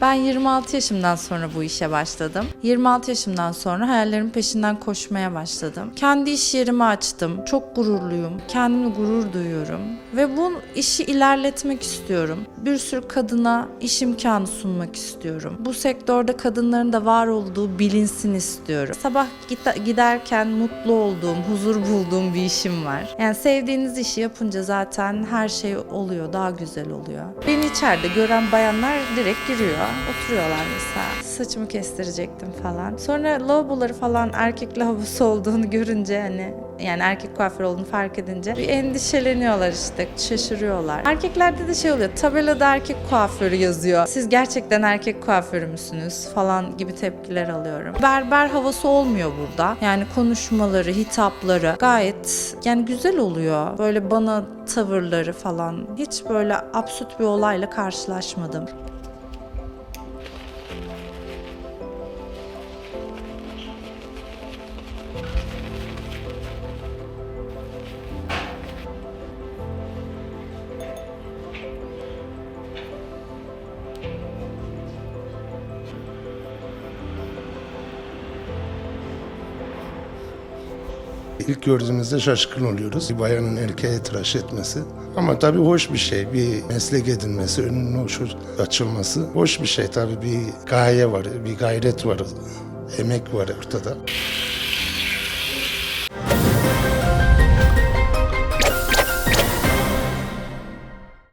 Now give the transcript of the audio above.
Ben 26 yaşımdan sonra bu işe başladım. 26 yaşımdan sonra hayallerimin peşinden koşmaya başladım. Kendi iş yerimi açtım. Çok gururluyum. Kendimle gurur duyuyorum. Ve bu işi ilerletmek istiyorum. Bir sürü kadına iş imkanı sunmak istiyorum. Bu sektörde kadınların da var olduğu bilinsin istiyorum. Sabah giderken mutlu olduğum, huzur bulduğum bir işim var. Yani sevdiğiniz işi yapınca zaten her şey oluyor, daha güzel oluyor. Beni içeride gören bayanlar direkt giriyor. Oturuyorlar mesela. Saçımı kestirecektim falan. Sonra lavaboları falan erkek lavabosu olduğunu görünce hani yani erkek kuaför olduğunu fark edince bir endişeleniyorlar işte, şaşırıyorlar. Erkeklerde de şey oluyor, tabelada erkek kuaförü yazıyor. Siz gerçekten erkek kuaförü müsünüz falan gibi tepkiler alıyorum. Berber havası olmuyor burada. Yani konuşmaları, hitapları gayet yani güzel oluyor. Böyle bana tavırları falan. Hiç böyle absürt bir olayla karşılaşmadım. İlk gördüğümüzde şaşkın oluyoruz. Bir bayanın erkeğe tıraş etmesi. Ama tabii hoş bir şey. Bir meslek edinmesi, önünün hoş açılması. Hoş bir şey tabii. Bir gaye var, bir gayret var. Emek var ortada.